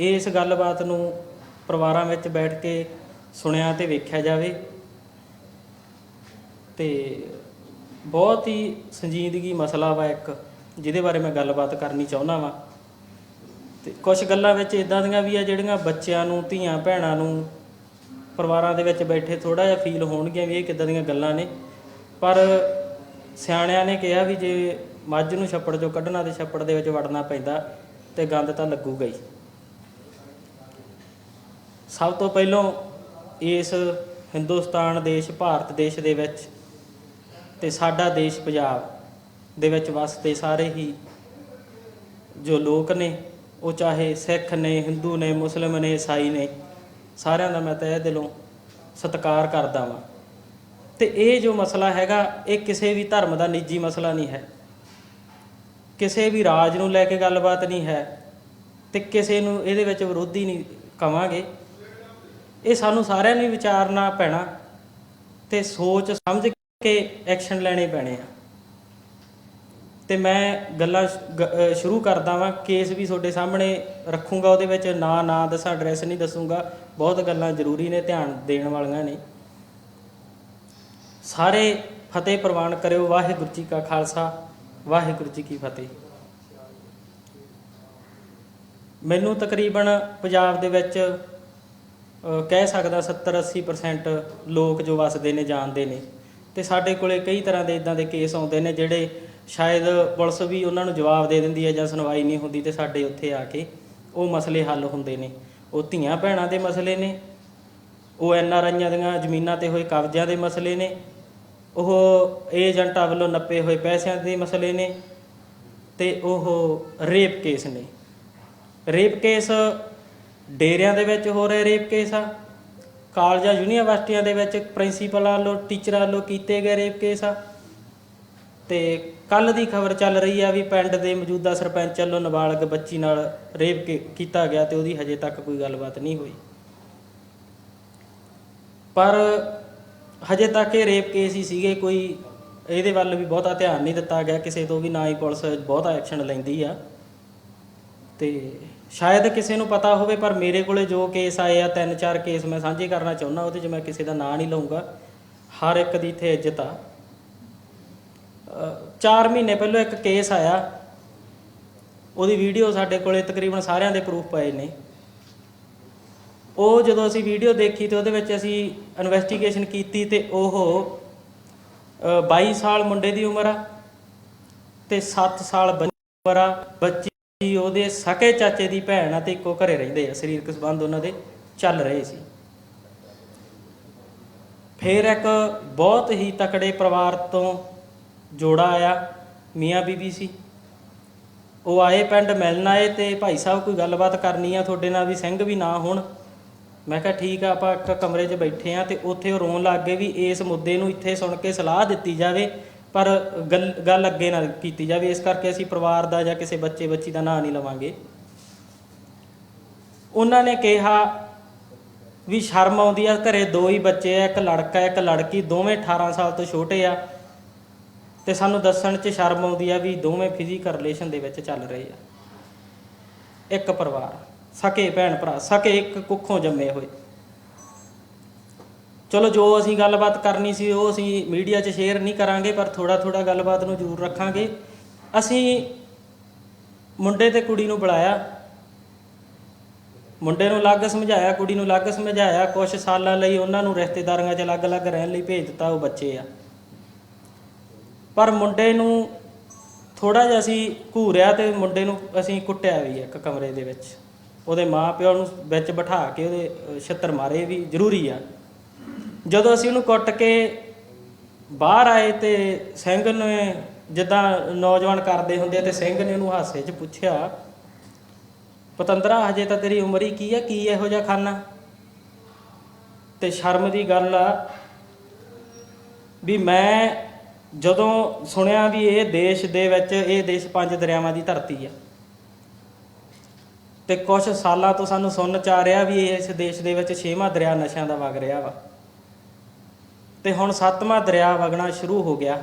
ਇਸ ਗੱਲਬਾਤ ਨੂੰ ਪਰਿਵਾਰਾਂ ਵਿੱਚ ਬੈਠ ਕੇ ਸੁਣਿਆ ਤੇ ਵੇਖਿਆ ਜਾਵੇ ਤੇ ਬਹੁਤ ਹੀ ਸੰਜੀਦਗੀ ਮਸਲਾ ਵਾ ਇੱਕ, ਜਿਹਦੇ ਬਾਰੇ ਮੈਂ ਗੱਲਬਾਤ ਕਰਨੀ ਚਾਹੁੰਦਾ ਵਾਂ। ਤੇ ਕੁਝ ਗੱਲਾਂ ਵਿੱਚ ਇਦਾਂ ਦੀਆਂ ਵੀ ਆ ਜਿਹੜੀਆਂ ਬੱਚਿਆਂ ਨੂੰ, ਧੀਆਂ ਭੈਣਾਂ ਨੂੰ ਪਰਿਵਾਰਾਂ ਦੇ ਵਿੱਚ ਬੈਠੇ ਥੋੜਾ ਜਿਹਾ ਫੀਲ ਹੋਣਗੀਆਂ ਵੀ ਇਹ ਕਿੱਦਾਂ ਦੀਆਂ ਗੱਲਾਂ ਨੇ। ਪਰ ਸਿਆਣਿਆਂ ਨੇ ਕਿਹਾ ਵੀ ਜੇ ਮੱਝ ਨੂੰ ਛੱਪੜ ਚੋਂ ਕੱਢਣਾ ਤੇ ਛੱਪੜ ਦੇ ਵਿੱਚ ਵੜਨਾ ਪੈਂਦਾ ਤੇ ਗੰਦ ਤਾਂ ਲੱਗੂਗਾ ਹੀ। ਸਭ ਤੋਂ ਪਹਿਲਾਂ ਇਸ ਹਿੰਦੁਸਤਾਨ ਦੇਸ਼, ਭਾਰਤ ਦੇਸ਼ ਦੇ ਵਿੱਚ ਤੇ ਸਾਡਾ ਦੇਸ਼ ਪੰਜਾਬ ਦੇ ਵਿੱਚ ਵਸਦੇ ਸਾਰੇ ਹੀ ਜੋ ਲੋਕ ਨੇ, ਉਹ ਚਾਹੇ ਸਿੱਖ ਨੇ, ਹਿੰਦੂ ਨੇ, ਮੁਸਲਿਮ ਨੇ, ਈਸਾਈ ਨੇ, ਸਾਰਿਆਂ ਦਾ ਮੈਂ ਤਹਿ ਦਿਲੋਂ ਸਤਿਕਾਰ ਕਰਦਾ ਵਾਂ। ਤੇ ਇਹ ਜੋ ਮਸਲਾ ਹੈਗਾ, ਇਹ ਕਿਸੇ ਵੀ ਧਰਮ ਦਾ ਨਿੱਜੀ ਮਸਲਾ ਨਹੀਂ ਹੈ। ਕਿਸੇ ਵੀ ਰਾਜ ਨੂੰ ਲੈ ਕੇ ਗੱਲਬਾਤ ਨਹੀਂ ਹੈ ਤੇ ਕਿਸੇ ਨੂੰ ਇਹਦੇ ਵਿੱਚ ਵਿਰੋਧੀ ਨਹੀਂ ਕਵਾਂਗੇ। ਇਹ ਸਾਨੂੰ ਸਾਰਿਆਂ ਨੂੰ ਵਿਚਾਰਨਾ ਪੈਣਾ ਤੇ ਸੋਚ ਸਮਝ ਕੇ ਐਕਸ਼ਨ ਲੈਣੇ ਪੈਣੇ ਆ। ਤੇ ਮੈਂ ਗੱਲਾਂ ਸ਼- ਗ- ਸ਼ੁਰੂ ਕਰਦਾ ਵਾਂ ਕੇਸ ਵੀ ਤੁਹਾਡੇ ਸਾਹਮਣੇ ਰੱਖੂੰਗਾ, ਉਹਦੇ ਵਿੱਚ ਨਾਂ ਨਾਂ ਦੱਸਾਂ ਐਡਰੈਸ ਨਹੀਂ ਦੱਸੂੰਗਾ। ਬਹੁਤ ਗੱਲਾਂ ਜ਼ਰੂਰੀ ਨੇ, ਧਿਆਨ ਦੇਣ ਵਾਲੀਆਂ ਨੇ। ਸਾਰੇ ਫਤਿਹ ਪ੍ਰਵਾਨ ਕਰਿਓ, ਵਾਹਿਗੁਰੂ ਜੀ ਕਾ ਖਾਲਸਾ, ਵਾਹਿਗੁਰੂ ਜੀ ਕੀ ਫਤਿਹ। ਮੈਨੂੰ ਤਕਰੀਬਨ ਪੰਜਾਬ ਦੇ ਵਿੱਚ ਕਹਿ ਸਕਦਾ 70 80% ਲੋਕ ਜੋ ਵਸਦੇ ਨੇ, ਜਾਣਦੇ ਨੇ। ਤੇ ਸਾਡੇ ਕੋਲੇ ਕਈ ਤਰ੍ਹਾਂ ਦੇ ਇਦਾਂ ਦੇ ਕੇਸ ਆਉਂਦੇ ਨੇ ਜਿਹੜੇ ਸ਼ਾਇਦ ਪੁਲਿਸ ਵੀ ਉਹਨਾਂ ਨੂੰ ਜਵਾਬ ਦੇ ਦਿੰਦੀ ਹੈ ਜਾਂ ਸੁਣਵਾਈ ਨਹੀਂ ਹੁੰਦੀ ਤੇ ਸਾਡੇ ਉੱਥੇ ਆ ਕੇ ਉਹ ਮਸਲੇ ਹੱਲ ਹੁੰਦੇ ਨੇ। ਉਹ ਧੀਆਂ ਭੈਣਾਂ ਦੇ ਮਸਲੇ ਨੇ, ਉਹ ਐਨ ਆਰ ਆਈਆਂ ਦੀਆਂ ਜ਼ਮੀਨਾਂ ਤੇ ਹੋਏ ਕਬਜ਼ਿਆਂ ਦੇ ਮਸਲੇ ਨੇ, ਉਹ ਏਜੰਟਾਂ ਵੱਲੋਂ ਨੱਪੇ ਹੋਏ ਪੈਸਿਆਂ ਦੇ ਮਸਲੇ ਨੇ ਤੇ ਉਹ ਰੇਪ ਕੇਸ ਨੇ। ਰੇਪ ਕੇਸ ਡੇਰਿਆਂ ਦੇ ਵਿੱਚ ਹੋ ਰਹੇ ਰੇਪ ਕੇਸ ਆ। ਕਾਲਜਾਂ, ਯੂਨੀਵਰਸਿਟੀਆਂ ਦੇ ਵਿੱਚ ਪ੍ਰਿੰਸੀਪਲਾਂ ਵੱਲੋਂ ਟੀਚਰਾਂ ਵੱਲੋਂ ਕੀਤੇ ਗਏ ਰੇਪ ਕੇਸ ਆ। ਤੇ ਕੱਲ ਦੀ ਖਬਰ ਚੱਲ ਰਹੀ ਆ ਵੀ ਪਿੰਡ ਦੇ ਮੌਜੂਦਾ ਸਰਪੰਚ ਵੱਲੋਂ ਨਾਬਾਲਗ ਬੱਚੀ ਨਾਲ ਰੇਪ ਕੀ- ਕੀਤਾ ਗਿਆ ਤੇ ਉਹਦੀ ਹਜੇ ਤੱਕ ਕੋਈ ਗੱਲਬਾਤ ਨਹੀਂ ਹੋਈ। ਪਰ ਹਜੇ ਤੱਕ ਇਹ ਰੇਪ ਕੇਸ ਹੀ ਸੀਗੇ, ਕੋਈ ਇਹਦੇ ਵੱਲ ਵੀ ਬਹੁਤਾ ਧਿਆਨ ਨਹੀਂ ਦਿੱਤਾ ਗਿਆ, ਕਿਸੇ ਤੋਂ ਵੀ ਨਾ ਹੀ ਪੁਲਿਸ ਬਹੁਤਾ ਐਕਸ਼ਨ ਲੈਂਦੀ ਆ। ਤੇ ਸ਼ਾਇਦ ਕਿਸੇ ਨੂੰ ਪਤਾ ਹੋਵੇ ਪਰ ਮੇਰੇ ਕੋਲੇ ਜੋ ਕੇਸ ਆਏ ਆ ਤਿੰਨ ਚਾਰ ਕੇਸ ਮੈਂ ਸਾਂਝੇ ਕਰਨਾ ਚਾਹੁੰਦਾ ਉਹਦੇ 'ਚ ਮੈਂ ਕਿਸੇ ਦਾ ਨਾਂ ਨਹੀਂ ਲਵਾਂਗਾ ਹਰ ਇੱਕ ਦੀ ਇੱਥੇ ਇੱਜ਼ਤ ਆ। 4 ਮਹੀਨੇ ਪਹਿਲਾਂ ਇੱਕ ਕੇਸ ਆਇਆ। ਉਹਦੀ ਵੀਡੀਓ ਸਾਡੇ ਕੋਲੇ ਤਕਰੀਬਨ ਸਾਰਿਆਂ ਦੇ ਪ੍ਰੂਫ ਪਏ ਨੇ। ਉਹ ਜਦੋਂ ਅਸੀਂ ਵੀਡੀਓ ਦੇਖੀ ਤੇ ਉਹਦੇ ਵਿੱਚ ਅਸੀਂ ਇਨਵੈਸਟੀਗੇਸ਼ਨ ਕੀਤੀ ਤੇ ਉਹ ਅ, 22 ਸਾਲ ਮੁੰਡੇ ਦੀ ਉਮਰ ਆ ਤੇ 7 ਸਾਲ ਬੱਚੀ ਦੀ ਉਮਰ ਆ। ਬੱਚੀ ਉਹਦੇ ਸਕੇ ਚਾਚੇ ਦੀ ਭੈਣ ਆ ਤੇ ਇੱਕੋ ਘਰੇ ਰਹਿੰਦੇ ਆ, ਸਰੀਰਕ ਸੰਬੰਧ ਉਹਨਾਂ ਦੇ ਚੱਲ ਰਹੇ ਸੀ। ਫਿਰ ਇੱਕ ਬਹੁਤ ਹੀ ਤਕੜੇ ਪਰਿਵਾਰ ਤੋਂ ਜੋੜਾ ਆਇਆ, ਮੀਆਂ ਬੀਬੀ ਸੀ। ਉਹ ਆਏ ਪਿੰਡ ਮਿਲਣ ਆਏ ਤੇ ਭਾਈ ਸਾਹਿਬ ਕੋਈ ਗੱਲਬਾਤ ਕਰਨੀ ਆ, ਤੁਹਾਡੇ ਨਾਲ ਵੀ ਸਿੰਘ ਵੀ ਨਾ ਹੋਣ। ਮੈਂ ਕਿਹਾ, ਠੀਕ ਆ, ਆਪਾਂ ਇੱਕ ਕਮਰੇ 'ਚ ਬੈਠੇ ਆ ਤੇ ਉੱਥੇ ਉਹ ਰੋਣ ਲੱਗ ਗਏ ਵੀ ਇਸ ਮੁੱਦੇ ਨੂੰ ਇੱਥੇ ਸੁਣ ਕੇ ਸਲਾਹ ਦਿੱਤੀ ਜਾਵੇ ਪਰ ਗੱਲ ਗੱਲ ਅੱਗੇ ਨਾ ਕੀਤੀ ਜਾਵੇ, ਇਸ ਕਰਕੇ ਅਸੀਂ ਪਰਿਵਾਰ ਦਾ ਜਾਂ ਕਿਸੇ ਬੱਚੇ, ਬੱਚੀ ਦਾ ਨਾਂ ਨਹੀਂ ਲਵਾਂਗੇ। ਉਹਨਾਂ ਨੇ ਕਿਹਾ ਵੀ ਸ਼ਰਮ ਆਉਂਦੀ ਆ, ਘਰੇ ਦੋ ਹੀ ਬੱਚੇ ਆ, ਇੱਕ ਲੜਕਾ, ਇੱਕ ਲੜਕੀ, ਦੋਵੇਂ 18 ਸਾਲ ਤੋਂ ਛੋਟੇ ਆ। ਤੇ ਸਾਨੂੰ ਦੱਸਣ 'ਚ ਸ਼ਰਮ ਆਉਂਦੀ ਆ ਵੀ ਦੋਵੇਂ ਫਿਜ਼ੀਕਲ ਰਿਲੇਸ਼ਨ ਦੇ ਵਿੱਚ ਚੱਲ ਰਹੇ ਆ। ਇੱਕ ਪਰਿਵਾਰ, ਸਕੇ ਭੈਣ ਭਰਾ, ਸਕੇ ਇੱਕ ਕੁੱਖੋਂ ਜੰਮੇ ਹੋਏ। ਚਲੋ ਜੋ ਅਸੀਂ ਗੱਲਬਾਤ ਕਰਨੀ ਸੀ ਉਹ ਅਸੀਂ ਮੀਡੀਆ 'ਚ ਸ਼ੇਅਰ ਨਹੀਂ ਕਰਾਂਗੇ ਪਰ ਥੋੜਾ ਥੋੜਾ ਗੱਲਬਾਤ ਨੂੰ ਜ਼ਰੂਰ ਰੱਖਾਂਗੇ। ਅਸੀਂ ਮੁੰਡੇ ਤੇ ਕੁੜੀ ਨੂੰ ਬੁਲਾਇਆ। ਮੁੰਡੇ ਨੂੰ ਅਲੱਗ ਸਮਝਾਇਆ ਕੁੜੀ ਨੂੰ ਅਲੱਗ ਸਮਝਾਇਆ। ਕੁਝ ਸਾਲਾਂ ਲਈ ਉਹਨਾਂ ਨੂੰ ਰਿਸ਼ਤੇਦਾਰਾਂ 'ਚ ਅਲੱਗ-ਅਲੱਗ ਰਹਿਣ ਲਈ ਭੇਜ ਦਿੱਤਾ ਉਹ ਬੱਚੇ ਆ। ਪਰ ਮੁੰਡੇ ਨੂੰ ਥੋੜਾ ਜਿਹਾ ਅਸੀਂ ਘੂਰਿਆ ਤੇ ਮੁੰਡੇ ਨੂੰ ਅਸੀਂ ਕੁੱਟਿਆ ਵੀ ਇੱਕ ਕਮਰੇ ਦੇ ਵਿੱਚ। ਉਹਦੇ ਮਾਪਿਓ ਨੂੰ ਵਿੱਚ ਬਿਠਾ ਕੇ ਉਹਦੇ ਅਹ, ਛਿੱਤਰ ਮਾਰੇ ਵੀ ਜ਼ਰੂਰੀ ਆ। ਜਦੋਂ ਅਸੀਂ ਉਹਨੂੰ ਕੁੱਟ ਕੇ ਬਾਹਰ ਆਏ ਤੇ ਸਿੰਘ ਨੇ ਜਿੱਦਾਂ ਨੌਜਵਾਨ ਕਰਦੇ ਹੁੰਦੇ ਤੇ ਸਿੰਘ ਨੇ ਉਹਨੂੰ ਹਾਸੇ 'ਚ ਪੁੱਛਿਆ, ਪਤੰਦਰਾ, ਹਜੇ ਤਾਂ ਤੇਰੀ ਉਮਰ ਹੀ ਕੀ ਹੈ ਕੀ ਇਹੋ ਜਿਹਾ ਖਾਨਾ? ਤੇ ਸ਼ਰਮ ਦੀ ਗੱਲ ਆ ਵੀ ਮੈਂ ਜਦੋਂ ਸੁਣਿਆ ਵੀ ਇਹ ਦੇਸ਼ ਦੇ ਵਿੱਚ, ਇਹ ਦੇਸ਼ ਪੰਜ ਦਰਿਆਵਾਂ ਦੀ ਧਰਤੀ ਆ, ਤੇ ਕੁਝ ਸਾਲਾਂ ਤੋਂ ਸਾਨੂੰ ਸੁਣਨ ਚ ਆ ਰਿਹਾ ਵੀ ਇਸ ਦੇਸ਼ ਦੇ ਵਿੱਚ ਛੇਵਾਂ ਦਰਿਆ ਨਸ਼ਿਆਂ ਦਾ ਵਗ ਰਿਹਾ ਵਾ। ਤੇ ਹੁਣ ਸੱਤਵਾਂ ਦਰਿਆ ਵਗਣਾ ਸ਼ੁਰੂ ਹੋ ਗਿਆ।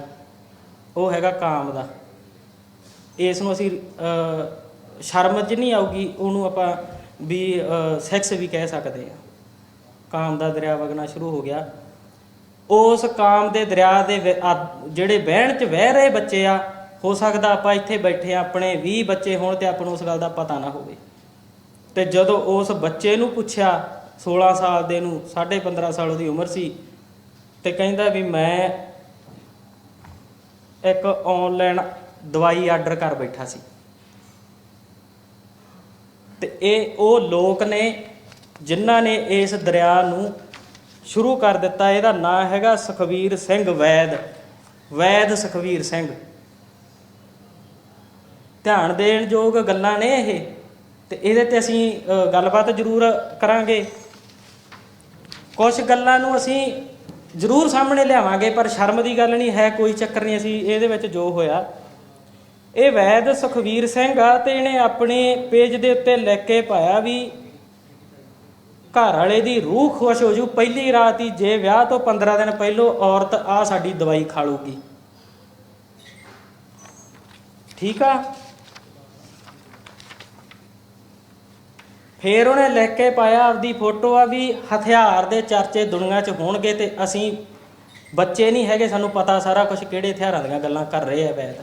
ਉਹ ਹੈਗਾ ਕਾਮ ਦਾ। ਇਸ ਨੂੰ ਅਸੀਂ ਅਹ, ਸ਼ਰਮ ਚ ਨਹੀਂ ਆਊਗੀ ਉਹਨੂੰ ਆਪਾਂ ਵੀ ਸੈਕਸ ਵੀ ਕਹਿ ਸਕਦੇ ਆ ਕਾਮ ਦਾ ਦਰਿਆ ਵਗਣਾ ਸ਼ੁਰੂ ਹੋ ਗਿਆ। ਉਸ ਕਾਮ ਦੇ ਦਰਿਆ ਦੇ ਜਿਹੜੇ ਵਹਿਣ ਚ ਵਹਿ ਰਹੇ ਬੱਚੇ ਆ ਹੋ ਸਕਦਾ ਆਪਾਂ ਇੱਥੇ ਬੈਠੇ ਆ ਆਪਣੇ 20 ਬੱਚੇ ਹੋਣ ਤੇ ਆਪਾਂ ਨੂੰ ਉਸ ਗੱਲ ਦਾ ਪਤਾ ਨਾ ਹੋਵੇ। ਤੇ ਜਦੋਂ ਉਸ ਬੱਚੇ ਨੂੰ ਪੁੱਛਿਆ 16 ਸਾਲ ਦੇ ਨੂੰ 15.5 ਸਾਲ ਉਹਦੀ ਉਮਰ ਸੀ ਤੇ ਕਹਿੰਦਾ ਵੀ ਮੈਂ ਇੱਕ ਆਨਲਾਈਨ ਦਵਾਈ ਆਰਡਰ ਕਰ ਬੈਠਾ ਸੀ। ਤੇ ਇਹ ਉਹ ਲੋਕ ਨੇ ਜਿਨ੍ਹਾਂ ਨੇ ਇਸ ਦਰਿਆ ਨੂੰ ਸ਼ੁਰੂ ਕਰ ਦਿੱਤਾ। ਇਹਦਾ ਨਾਂ ਹੈਗਾ ਸੁਖਵੀਰ ਸਿੰਘ ਵੈਦ। ਵੈਦ ਸੁਖਵੀਰ ਸਿੰਘ। ਧਿਆਨ ਦੇਣ ਯੋਗ ਗੱਲਾਂ ਨੇ ਇਹ। ਤੇ ਇਹਦੇ ਤੇ ਅਸੀਂ ਗੱਲਬਾਤ ਜ਼ਰੂਰ ਕਰਾਂਗੇ। ਕੁਝ ਗੱਲਾਂ ਨੂੰ ਅਸੀਂ ਜ਼ਰੂਰ ਸਾਹਮਣੇ ਲਿਆਵਾਂਗੇ, ਪਰ ਸ਼ਰਮ ਦੀ ਗੱਲ ਨਹੀਂ, ਹੈ ਕੋਈ ਚੱਕਰ ਨਹੀਂ, ਅਸੀਂ ਇਹਦੇ ਵਿੱਚ ਜੋ ਹੋਇਆ। ਇਹ ਵੈਦ ਸੁਖਵੀਰ ਸਿੰਘ ਆ ਤੇ ਇਹਨੇ ਆਪਣੇ ਪੇਜ ਦੇ ਉੱਤੇ ਲਿਖ ਕੇ ਪਾਇਆ ਵੀ ਘਰ ਵਾਲੇ ਦੀ ਰੂਹ ਖੁਸ਼ ਹੋ ਜੂ, ਪਹਿਲੀ ਰਾਤ ਹੀ ਜੇ ਵਿਆਹ ਤੋਂ 15 ਦਿਨ ਪਹਿਲੋਂ ਔਰਤ ਆ ਸਾਡੀ ਦਵਾਈ ਖਾ ਲੂਗੀ ਠੀਕ ਆ? ਫੇਰ ਉਹਨੇ ਲਿਖ ਕੇ ਪਾਇਆ ਆਪਦੀ ਫੋਟੋ ਆ ਵੀ ਹਥਿਆਰ ਦੇ ਚਰਚੇ ਦੁਨੀਆ 'ਚ ਹੋਣਗੇ ਤੇ ਅਸੀਂ ਬੱਚੇ ਨਹੀਂ ਹੈਗੇ, ਸਾਨੂੰ ਪਤਾ ਸਾਰਾ ਕੁਝ ਕਿਹੜੇ ਹਥਿਆਰਾਂ ਦੀਆਂ ਗੱਲਾਂ ਕਰ ਰਹੇ ਆ ਵੈਦ।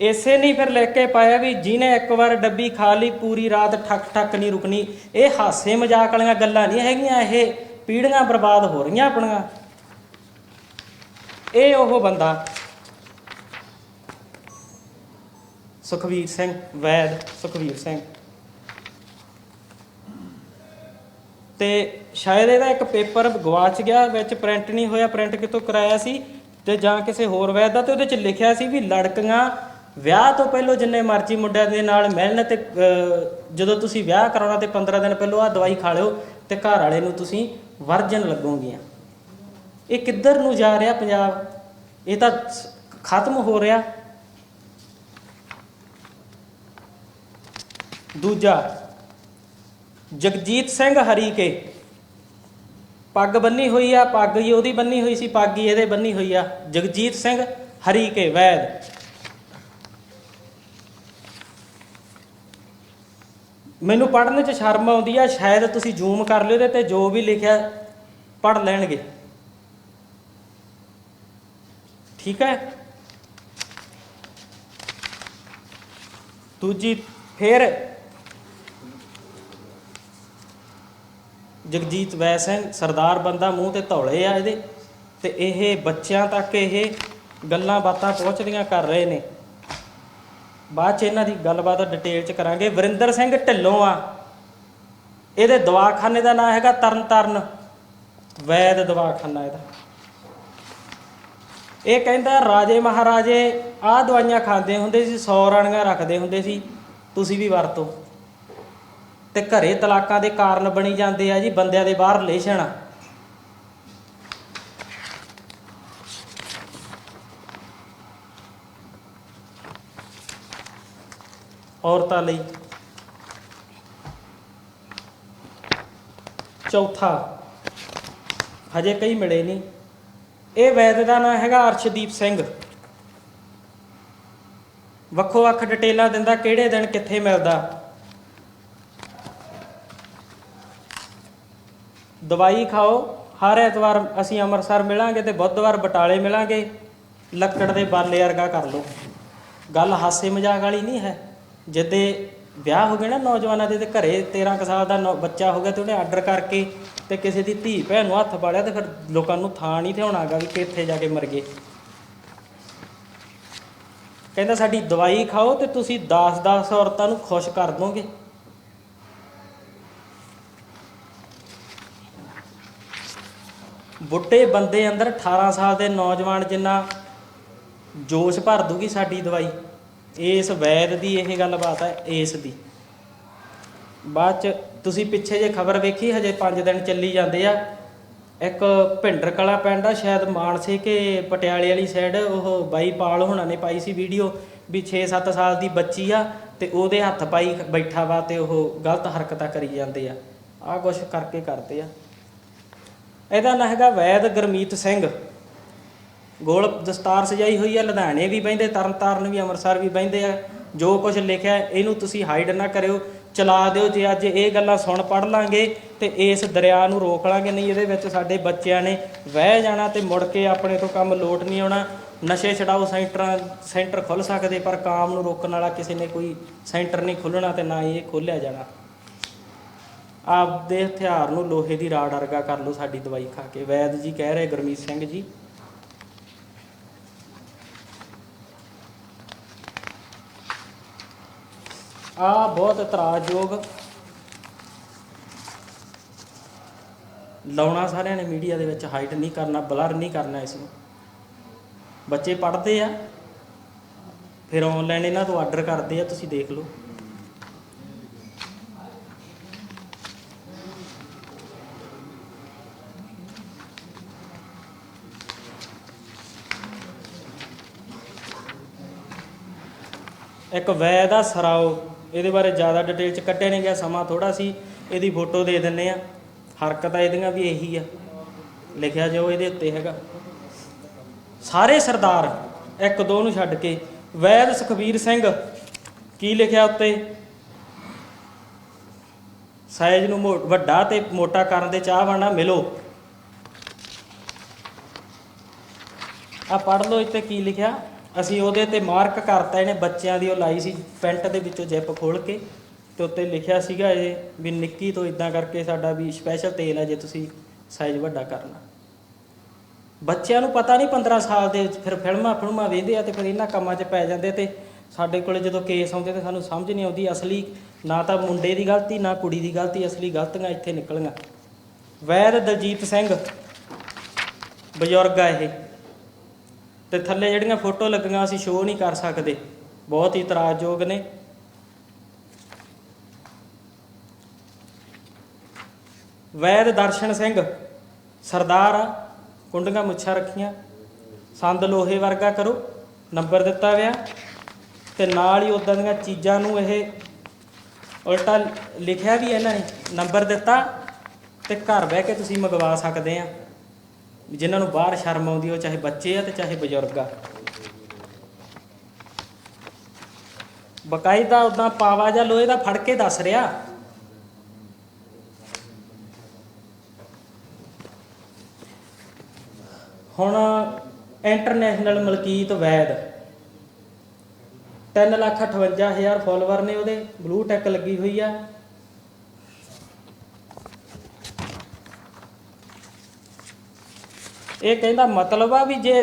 ਇਸੇ ਨਹੀਂ ਫਿਰ ਲਿਖ ਕੇ ਪਾਇਆ ਵੀ ਜਿਹਨੇ ਇੱਕ ਵਾਰ ਡੱਬੀ ਖਾ ਲਈ, ਪੂਰੀ ਰਾਤ ਠੱਕ ਠੱਕ ਨਹੀਂ ਰੁਕਣੀ। ਇਹ ਹਾਸੇ ਮਜ਼ਾਕ ਵਾਲੀਆਂ ਗੱਲਾਂ ਨਹੀਂ ਹੈਗੀਆਂ, ਇਹ ਪੀੜੀਆਂ ਬਰਬਾਦ ਹੋ ਰਹੀਆਂ ਆਪਣੀਆਂ। ਇਹ ਉਹ ਬੰਦਾ ਸੁਖਵੀਰ ਸਿੰਘ, ਵੈਦ ਸੁਖਵੀਰ ਸਿੰਘ। ਤੇ ਸ਼ਾਇਦ ਇਹਦਾ ਇੱਕ ਪੇਪਰ ਗਵਾਚ ਗਿਆ, ਵਿੱਚ ਪ੍ਰਿੰਟ ਨਹੀਂ ਹੋਇਆ ਪ੍ਰਿੰਟ ਕਿਤੋਂ ਕਰਾਇਆ ਸੀ? ਤੇ ਜਾਂ ਕਿਸੇ ਹੋਰ ਵੈਦ ਦਾ, ਤੇ ਉਹਦੇ ਚ ਲਿਖਿਆ ਸੀ ਵੀ ਲੜਕੀਆਂ ਵਿਆਹ ਤੋਂ ਪਹਿਲਾਂ ਜਿੰਨੇ ਮਰਜ਼ੀ ਮੁੰਡਿਆਂ ਦੇ ਨਾਲ ਮਿਲਣ ਤੇ ਜਦੋਂ ਤੁਸੀਂ ਵਿਆਹ ਕਰਾਉਣਾ ਤੇ 15 ਦਿਨ ਪਹਿਲਾਂ ਆ ਦਵਾਈ ਖਾ ਲਿਓ ਤੇ ਘਰ ਵਾਲੇ ਨੂੰ ਤੁਸੀਂ ਵਰਜਨ ਲੱਗੋਗੀਆਂ। ਇਹ ਕਿੱਧਰ ਨੂੰ ਜਾ ਰਿਹਾ ਪੰਜਾਬ? ਇਹ ਤਾਂ ਖਤਮ ਹੋ ਰਿਹਾ। ਦੂਜਾ, ਜਗਜੀਤ ਸਿੰਘ ਹਰੀਕੇ ਪੱਗ ਬੰਨੀ ਹੋਈ ਆ, ਪੱਗ ਹੀ ਉਹਦੀ ਬੰਨੀ ਹੋਈ ਸੀ, ਪੱਗ ਹੀ ਇਹਦੇ ਬੰਨੀ ਹੋਈ ਆ। ਜਗਜੀਤ ਸਿੰਘ ਹਰੀਕੇ ਵੈਦ। ਮੈਨੂੰ ਪੜ੍ਹਨ 'ਚ ਸ਼ਰਮ ਆਉਂਦੀ ਆ, ਸ਼ਾਇਦ ਤੁਸੀਂ ਜ਼ੂਮ ਕਰ ਲਿਓ ਇਹਦੇ ਤੇ ਜੋ ਵੀ ਲਿਖਿਆ ਪੜ੍ਹ ਲੈਣਗੇ। ਠੀਕ ਹੈ? ਦੂਜੀ, ਫਿਰ ਜਗਜੀਤ ਵੈ ਸਿੰਘ ਸਰਦਾਰ ਬੰਦਾ ਮੂੰਹ ਤੇ ਧੌਲੇ ਆ ਇਹਦੇ ਤੇ ਇਹ ਬੱਚਿਆਂ ਤੱਕ ਇਹ ਗੱਲਾਂ ਬਾਤਾਂ ਪਹੁੰਚਦੀਆਂ ਕਰ ਰਹੇ ਨੇ। ਬਾਅਦ ਚ ਇਹਨਾਂ ਦੀ ਗੱਲਬਾਤ ਡਿਟੇਲ ਚ ਕਰਾਂਗੇ। ਵਰਿੰਦਰ ਸਿੰਘ ਢਿੱਲੋਂ ਆ। ਇਹਦੇ ਦਵਾਖਾਨੇ ਦਾ ਨਾਮ ਹੈਗਾ ਤਰਨ ਤਾਰਨ ਵੈਦ ਦਵਾਖਾਨਾ ਇਹਦਾ। ਇਹ ਕਹਿੰਦਾ, ਰਾਜੇ ਮਹਾਰਾਜੇ, ਆਹ ਦਵਾਈਆਂ ਖਾਂਦੇ ਹੁੰਦੇ ਸੀ 100 ਰਾਣੀਆਂ ਰੱਖਦੇ ਹੁੰਦੇ ਸੀ। ਤੁਸੀਂ ਵੀ ਵਰਤੋ। ਤੇ ਘਰੇ ਤਲਾਕਾਂ ਦੇ ਕਾਰਨ ਬਣੀ ਜਾਂਦੇ ਆ ਜੀ, ਬੰਦਿਆਂ ਦੇ ਬਾਹਰ ਰਿਲੇਸ਼ਨ ਆ। ਔਰਤਾਂ ਲਈ ਚੌਥਾ, ਹਜੇ ਕਈ ਮਿਲੇ ਨਹੀਂ। ਇਹ ਵੈਦ ਦਾ ਨਾਮ ਹੈਗਾ ਅਰਸ਼ਦੀਪ ਸਿੰਘ। ਵੱਖੋ ਵੱਖ ਡਿਟੇਲਾਂ ਦਿੰਦਾ ਕਿਹੜੇ ਦਿਨ ਕਿੱਥੇ ਮਿਲਦਾ। ਦਵਾਈ ਖਾਓ, ਹਰ ਐਤਵਾਰ ਅਸੀਂ ਅੰਮ੍ਰਿਤਸਰ ਮਿਲਾਂਗੇ ਤੇ ਬੁੱਧਵਾਰ ਬਟਾਲੇ ਮਿਲਾਂਗੇ। ਲੱਕੜ ਦੇ ਬਾਲੇ ਵਰਗਾ ਕਰ ਲਓ। ਗੱਲ ਹਾਸੇ ਮਜ਼ਾਕ ਵਾਲੀ ਨਹੀਂ ਹੈ। ਜਿੱਦੇ ਵਿਆਹ ਹੋ ਗਿਆ ਨਾ ਨੌਜਵਾਨਾਂ ਦੇ ਤੇ ਘਰੇ 13 ਕੁ ਸਾਲ ਦਾ ਨੌ- ਬੱਚਾ ਹੋ ਗਿਆ ਤੇ ਉਹਨੇ ਆਰਡਰ ਕਰਕੇ ਤੇ ਕਿਸੇ ਦੀ ਧੀ ਭੈਣ ਨੂੰ ਹੱਥ ਪਾੜਿਆ ਤੇ ਫਿਰ ਲੋਕਾਂ ਨੂੰ ਥਾਂ ਨਹੀਂ ਥਿਆਉਣਾਗਾ ਵੀ ਕਿੱਥੇ ਜਾ ਕੇ ਮਰ ਗਏ। ਕਹਿੰਦਾ ਸਾਡੀ ਦਵਾਈ ਖਾਓ ਤੇ ਤੁਸੀਂ 10-10 ਔਰਤਾਂ ਨੂੰ ਖੁਸ਼ ਕਰ ਦੋਗੇ। ਬੁੱਢੇ ਬੰਦੇ ਅੰਦਰ 18 ਸਾਲ ਦੇ ਨੌਜਵਾਨ ਜਿੰਨਾ ਜੋਸ਼ ਭਰ ਦੂਗੀ ਸਾਡੀ ਦਵਾਈ, ਇਸ ਵੈਦ ਦੀ ਇਹ ਗੱਲਬਾਤ ਹੈ, ਇਸ ਦੀ। ਬਾਅਦ ਚ ਤੁਸੀਂ ਪਿੱਛੇ ਜੇ ਖਬਰ ਵੇਖੀ, ਹਜੇ 5 ਦਿਨ ਚੱਲੀ ਜਾਂਦੇ ਆ। ਇੱਕ ਭਿੰਡਰ ਕਲਾ ਪਿੰਡ ਆ, ਸ਼ਾਇਦ ਮਾਨਸੇ ਕੇ ਪਟਿਆਲੇ ਵਾਲੀ ਸਾਈਡ ਉਹ ਬਾਈ ਪਾਲ ਹੋਣਾ ਨੇ ਪਾਈ ਸੀ ਵੀਡੀਓ ਵੀ 6-7 ਸਾਲ ਦੀ ਬੱਚੀ ਆ ਤੇ ਉਹਦੇ ਹੱਥ ਪਾਈ ਬੈਠਾ ਵਾ ਤੇ ਉਹ ਗਲਤ ਹਰਕਤਾਂ ਕਰੀ ਜਾਂਦੇ ਆ। ਆਹ ਕੁਛ ਕਰਕੇ ਕਰਦੇ ਆ। ਇਹਦਾ ਨਾਂ ਹੈਗਾ ਵੈਦ ਗਰਮੀਤ ਸਿੰਘ। ਗੋਲ ਦਸਤਾਰ ਸਜਾਈ ਹੋਈ ਆ, ਲੁਧਿਆਣੇ ਵੀ ਬਹਿੰਦੇ, ਤਰਨਤਾਰਨ ਵੀ, ਅੰਮ੍ਰਿਤਸਰ ਵੀ ਬਹਿੰਦੇ ਆ। ਜੋ ਕੁਝ ਲਿਖਿਆ, ਇਹਨੂੰ ਤੁਸੀਂ ਹਾਈਡ ਨਾ ਕਰਿਓ, ਚਲਾ ਦਿਓ। ਜੇ ਅੱਜ ਇਹ ਗੱਲਾਂ ਸੁਣ ਪੜ ਲਾਂਗੇ, ਤੇ ਇਸ ਦਰਿਆ ਨੂੰ ਰੋਕ ਲਾਂਗੇ। ਨਹੀਂ, ਇਹਦੇ ਵਿੱਚ ਸਾਡੇ ਬੱਚਿਆਂ ਨੇ ਵਹਿ ਜਾਣਾ ਤੇ ਮੁੜ ਕੇ ਆਪਣੇ ਤੋਂ ਕੰਮ ਲੋਟ ਨਹੀਂ ਆਉਣਾ। ਨਸ਼ੇ ਛਡਾਓ ਸੈਂਟਰਾਂ, ਸੈਂਟਰ ਖੁੱਲ ਸਕਦੇ, ਪਰ ਕਾਮ ਨੂੰ ਰੋਕਣ ਵਾਲਾ ਕਿਸੇ ਨੇ ਕੋਈ ਸੈਂਟਰ ਨਹੀਂ ਖੁੱਲਣਾ ਤੇ ਨਾ ਹੀ ਇਹ ਖੋਲਿਆ ਜਾਣਾ। ਆਪਦੇ ਹਥਿਆਰ ਨੂੰ ਲੋਹੇ ਦੀ ਰਾੜ ਵਰਗਾ ਕਰ ਲਓ ਸਾਡੀ ਦਵਾਈ ਖਾ ਕੇ। ਵੈਦ ਜੀ ਕਹਿ ਰਹੇ, ਗੁਰਮੀਤ ਸਿੰਘ ਜੀ। ਆ ਬਹੁਤ ਇਤਰਾਜ਼ਯੋਗ ਲਾਉਣਾ ਸਾਰਿਆਂ ਨੇ ਮੀਡੀਆ ਦੇ ਵਿੱਚ, ਹਾਈਟ ਨਹੀਂ ਕਰਨਾ, ਬਲਰ ਨਹੀਂ ਕਰਨਾ ਇਸ ਨੂੰ। ਬੱਚੇ ਪੜ੍ਹਦੇ ਆ, ਫਿਰ ਆਨਲਾਈਨ ਇਹਨਾਂ ਤੋਂ ਆਰਡਰ ਕਰਦੇ ਆ, ਤੁਸੀਂ ਦੇਖ ਲਓ। ਇੱਕ ਵੈਦ ਆ ਸਰਾਓ, ਇਹਦੇ ਬਾਰੇ ਜ਼ਿਆਦਾ ਡਿਟੇਲ ਚ ਕੱਢਿਆ ਨਹੀਂ ਗਿਆ, ਸਮਾਂ ਥੋੜਾ ਸੀ, ਇਹਦੀ ਫੋਟੋ ਦੇ ਦਿੰਨੇ ਆ ਹਰਕਤਾਂ ਇਹਦੀਆਂ ਵੀ ਇਹੀ ਆ, ਲਿਖਿਆ ਜੋ ਇਹਦੇ ਉੱਤੇ ਹੈਗਾ। ਸਾਰੇ ਸਰਦਾਰ ਇੱਕ ਦੋ ਨੂੰ ਛੱਡ ਕੇ, ਵੈਦ ਸੁਖਬੀਰ ਸਿੰਘ ਕੀ ਲਿਖਿਆ ਉੱਤੇ? ਸਾਈਜ਼ ਨੂੰ ਮੋ- ਵੱਡਾ ਤੇ ਮੋਟਾ ਕਰਨ ਦੇ ਚਾਹਵਾਨਾ ਮਿਲੋ। ਆ ਪੜ੍ਹ ਲਓ ਇੱਥੇ ਕੀ ਲਿਖਿਆ? ਅਸੀਂ ਉਹਦੇ ਤੇ ਮਾਰਕ ਕਰਤਾ, ਇਹਨੇ ਬੱਚਿਆਂ ਦੀ ਉਹ ਲਾਈ ਸੀ ਪੈਂਟ ਦੇ ਵਿੱਚੋਂ ਜਿੱਪ ਖੋਲ ਕੇ ਤੇ ਉੱਤੇ ਲਿਖਿਆ ਸੀਗਾ ਇਹ ਵੀ ਨਿੱਕੀ ਤੋਂ ਇਦਾਂ ਕਰਕੇ ਸਾਡਾ ਵੀ ਸਪੈਸ਼ਲ ਤੇਲ ਹੈ ਜੇ ਤੁਸੀਂ ਸਾਈਜ਼ ਵੱਡਾ ਕਰਨਾ। ਬੱਚਿਆਂ ਨੂੰ ਪਤਾ ਨਹੀਂ 15 ਸਾਲ ਦੇ ਵਿੱਚ ਫਿਰ ਫਿਲਮਾਂ ਫਿਲਮਾਂ ਵੇਖਦੇ ਆ ਤੇ ਫਿਰ ਇਹਨਾਂ ਕੰਮਾਂ 'ਚ ਪੈ ਜਾਂਦੇ ਤੇ ਸਾਡੇ ਕੋਲੇ ਜਦੋਂ ਕੇਸ ਆਉਂਦੇ ਤੇ ਸਾਨੂੰ ਸਮਝ ਨਹੀਂ ਆਉਂਦੀ ਅਸਲੀ ਨਾ ਤਾਂ ਮੁੰਡੇ ਦੀ ਗਲਤੀ, ਨਾ ਕੁੜੀ ਦੀ ਗਲਤੀ, ਅਸਲੀ ਗਲਤੀਆਂ ਇੱਥੇ ਨਿਕਲੀਆਂ। ਵੈਦ ਦਲਜੀਤ ਸਿੰਘ ਬਜ਼ੁਰਗ ਆ ਇਹ। ਤੇ ਥੱਲੇ ਜਿਹੜੀਆਂ ਫੋਟੋ ਲੱਗੀਆਂ ਅਸੀਂ ਸ਼ੋਅ ਨਹੀਂ ਕਰ ਸਕਦੇ। ਬਹੁਤ ਹੀ ਇਤਰਾਜ਼ਯੋਗ ਨੇ। ਵੈਦ ਦਰਸ਼ਨ ਸਿੰਘ, ਸਰਦਾਰ ਆ, ਕੁੰਡੀਆਂ ਮੁੱਛਾਂ ਰੱਖੀਆਂ। ਸੰਦ ਲੋਹੇ ਵਰਗਾ ਕਰੋ, ਨੰਬਰ ਦਿੱਤਾ ਹੋਇਆ ਤੇ ਨਾਲ ਹੀ ਉਦਾਂ ਦੀਆਂ ਚੀਜ਼ਾਂ ਨੂੰ ਇਹ ਉਲਟਾ ਲਿਖਿਆ ਵੀ ਇਹਨਾਂ ਨੇ, ਨੰਬਰ ਦਿੱਤਾ। ਤੇ ਘਰ ਬਹਿ ਕੇ ਤੁਸੀਂ ਮੰਗਵਾ ਸਕਦੇ ਆ। ਜਿਨ੍ਹਾਂ ਨੂੰ ਬਾਹਰ ਸ਼ਰਮ ਆਉਂਦੀ ਉਹ ਚਾਹੇ ਬੱਚੇ ਆ ਤੇ ਚਾਹੇ ਬਜ਼ੁਰਗ ਆ। ਬਕਾਇਦਾ ਉਦਾਂ ਪਾਵਾ ਜਾਂ ਲੋਹੇ ਦਾ ਫੜ ਕੇ ਦੱਸ ਰਿਹਾ। ਹੁਣ ਇੰਟਰਨੈਸ਼ਨਲ ਮਲਕੀਤ ਵੈਦ 358000 ਫਾਲੋਅਰ ਨੇ ਉਹਦੇ ਬਲੂ ਟੈਕ ਲੱਗੀ ਹੋਈ ਆ। ਇਹ ਕਹਿੰਦਾ ਮਤਲਬ ਆ ਵੀ ਜੇ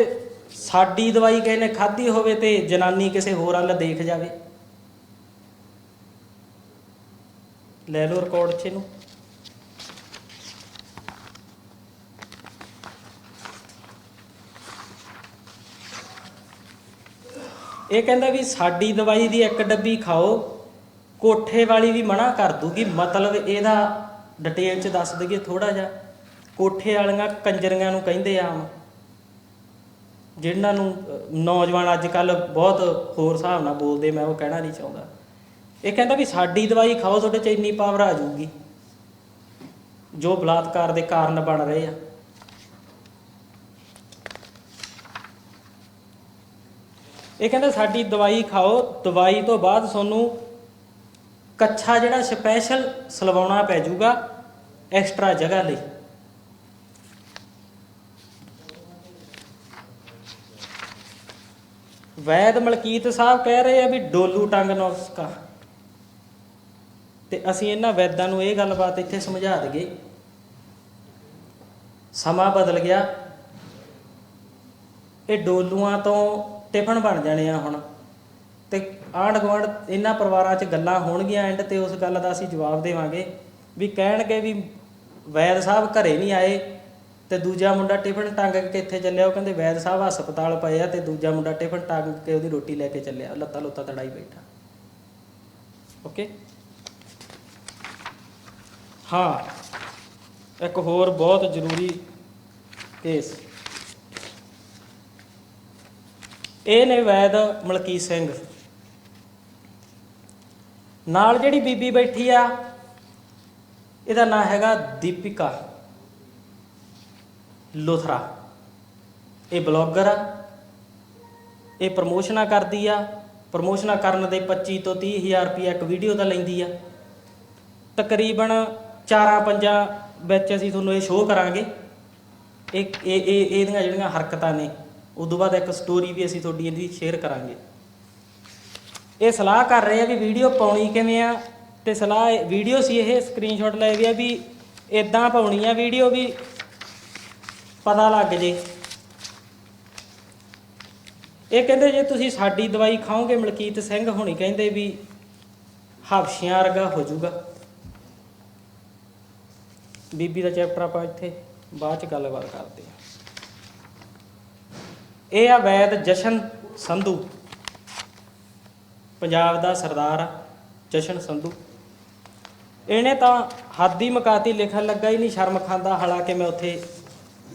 ਸਾਡੀ ਦਵਾਈ ਕਿਸੇ ਨੇ ਖਾਧੀ ਹੋਵੇ ਤੇ ਜਨਾਨੀ ਕਿਸੇ ਹੋਰ ਵੱਲ ਦੇਖ ਜਾਵੇ। ਲੈ ਲਓ ਰਿਕਾਰਡ 'ਚ ਇਹਨੂੰ। ਇਹ ਕਹਿੰਦਾ ਵੀ ਸਾਡੀ ਦਵਾਈ ਦੀ ਇੱਕ ਡੱਬੀ ਖਾਓ, ਕੋਠੇ ਵਾਲੀ ਵੀ ਮਨਾ ਕਰ ਦੂਗੀ। ਮਤਲਬ ਇਹਦਾ ਡਿਟੇਲ ਚ ਦੱਸ ਦਈਏ ਥੋੜਾ ਜਿਹਾ। ਕੋਠੇ ਵਾਲੀਆਂ ਕੰਜਰੀਆਂ ਨੂੰ ਕਹਿੰਦੇ ਆ ਆਮ ਜਿਨ੍ਹਾਂ ਨੂੰ ਨੌਜਵਾਨ ਅੱਜ ਕੱਲ ਬਹੁਤ ਹੋਰ ਹਿਸਾਬ ਨਾਲ ਬੋਲਦੇ, ਮੈਂ ਉਹ ਕਹਿਣਾ ਨਹੀਂ ਚਾਹੁੰਦਾ। ਇਹ ਕਹਿੰਦਾ ਵੀ ਸਾਡੀ ਦਵਾਈ ਖਾਓ, ਤੁਹਾਡੇ ਚ ਇੰਨੀ ਪਾਵਰ ਆ ਜਾਊਗੀ। ਜੋ ਬਲਾਤਕਾਰ ਦੇ ਕਾਰਨ ਬਣ ਰਹੇ ਆ। ਇਹ ਕਹਿੰਦਾ ਸਾਡੀ ਦਵਾਈ ਖਾਓ, ਦਵਾਈ ਤੋਂ ਬਾਅਦ ਤੁਹਾਨੂੰ ਕੱਛਾ ਜਿਹੜਾ ਸਪੈਸ਼ਲ ਸਲਵਾਉਣਾ ਪੈ ਜਾਊਗਾ, ਐਕਸਟਰਾ ਜਗ੍ਹਾ ਲਈ। ਵੈਦ ਮਲਕੀਤ ਸਾਹਿਬ ਕਹਿ ਰਹੇ ਆ ਵੀ ਡੋਲੂ ਟੰਗ ਨੁਸਖਾ ਤੇ ਅਸੀਂ ਇਹਨਾਂ ਵੈਦਾਂ ਨੂੰ ਇਹ ਗੱਲਬਾਤ ਇੱਥੇ ਸਮਝਾ ਦਈਏ। ਸਮਾਂ ਬਦਲ ਗਿਆ। ਇਹ ਡੋਲੂਆਂ ਤੋਂ ਟਿਫਨ ਬਣ ਜਾਣੇ ਆ ਹੁਣ। ਤੇ ਆਂਢ ਗੁਆਂਢ ਇਹਨਾਂ ਪਰਿਵਾਰਾਂ 'ਚ ਗੱਲਾਂ ਹੋਣਗੀਆਂ ਐਂਡ ਤੇ ਉਸ ਗੱਲ ਦਾ ਅਸੀਂ ਜਵਾਬ ਦੇਵਾਂਗੇ। ਵੀ ਕਹਿਣਗੇ ਵੀ ਵੈਦ ਸਾਹਿਬ ਘਰੇ ਨਹੀਂ ਆਏ। ਤੇ ਦੂਜਾ ਮੁੰਡਾ ਟਿਫਨ ਟੰਗ ਕੇ ਇੱਥੇ ਚੱਲਿਆ, ਉਹ ਕਹਿੰਦੇ ਵੈਦ ਸਾਹਿਬ ਹਸਪਤਾਲ ਪਏ ਆ ਤੇ ਦੂਜਾ ਮੁੰਡਾ ਟਿਫਨ ਟੰਗ ਕੇ ਉਹਦੀ ਰੋਟੀ ਲੈ ਕੇ ਚੱਲਿਆ ਲੱਤਾਂ ਲੁੱਤਾਂ ਤੜਾਈ ਬੈਠਾ। ਓਕੇ ਹਾਂ, ਇੱਕ ਹੋਰ ਬਹੁਤ ਜ਼ਰੂਰੀ ਕੇਸ ਇਹ ਨੇ ਵੈਦ ਮਲਕੀਤ ਸਿੰਘ। ਨਾਲ ਜਿਹੜੀ ਬੀਬੀ ਬੈਠੀ ਆ, ਇਹਦਾ ਨਾਂ ਹੈਗਾ ਦੀਪਿਕਾ। ਲੋਥਰਾ। ਇਹ ਬਲੌਗਰ ਆ। ਇਹ ਪ੍ਰਮੋਸ਼ਨਾਂ ਕਰਦੀ ਆ। ਪ੍ਰਮੋਸ਼ਨਾਂ ਕਰਨ ਦੇ 25 ਤੋਂ 30 ਹਜ਼ਾਰ ਰੁਪਏ ਇੱਕ ਵੀਡੀਓ ਦਾ ਲੈਂਦੀ ਆ। ਤਕਰੀਬਨ ਚਾਰਾਂ ਪੰਜਾਂ ਵਿੱਚ ਅਸੀਂ ਤੁਹਾਨੂੰ ਇਹ ਸ਼ੋਅ ਕਰਾਂਗੇ। ਇਹ ਇਹ ਇਹਦੀਆਂ ਜਿਹੜੀਆਂ ਹਰਕਤਾਂ ਨੇ ਉਦੋਂ ਬਾਅਦ ਇੱਕ ਸਟੋਰੀ ਵੀ ਅਸੀਂ ਤੁਹਾਡੀ ਇਹਦੀ ਸ਼ੇਅਰ ਕਰਾਂਗੇ। ਇਹ ਸਲਾਹ ਕਰ ਰਹੇ ਆ ਵੀ ਵੀਡੀਓ ਪਾਉਣੀ ਕਿਵੇਂ ਆ, ਤੇ ਸਲਾਹ ਵੀਡੀਓ ਸੀ ਇਹ ਸਕਰੀਨਸ਼ਾਟ ਲੈ ਵੀ ਆ ਵੀ ਇਦਾਂ ਪਾਉਣੀ ਆ ਵੀਡੀਓ ਵੀ ਪਤਾ ਲੱਗ ਜੇ। ਇਹ ਕਹਿੰਦੇ ਜੇ ਤੁਸੀਂ ਸਾਡੀ ਦਵਾਈ ਖਾਓਗੇ, ਮਲਕੀਤ ਸਿੰਘ ਹੁਣੀ ਕਹਿੰਦੇ ਵੀ ਹਫਸ਼ੀਆਂ ਵਰਗਾ ਹੋ ਜਾਊਗਾ। ਬੀਬੀ ਦਾ ਚੈਪਟਰ ਆਪਾਂ ਇੱਥੇ ਬਾਅਦ ਚ ਗੱਲਬਾਤ ਕਰਦੇ ਹਾਂ। ਇਹ ਆ ਵੈਦ ਜਸ਼ਨ ਸੰਧੂ। ਪੰਜਾਬ ਦਾ ਸਰਦਾਰ ਆ, ਜਸ਼ਨ ਸੰਧੂ। ਇਹਨੇ ਤਾਂ ਹੱਦੀ ਮਕਾਤੀ ਲਿਖਣ ਲੱਗਾ ਹੀ ਨਹੀਂ, ਸ਼ਰਮ ਖਾਂਦਾ, ਹਾਲਾਂਕਿ ਮੈਂ ਉੱਥੇ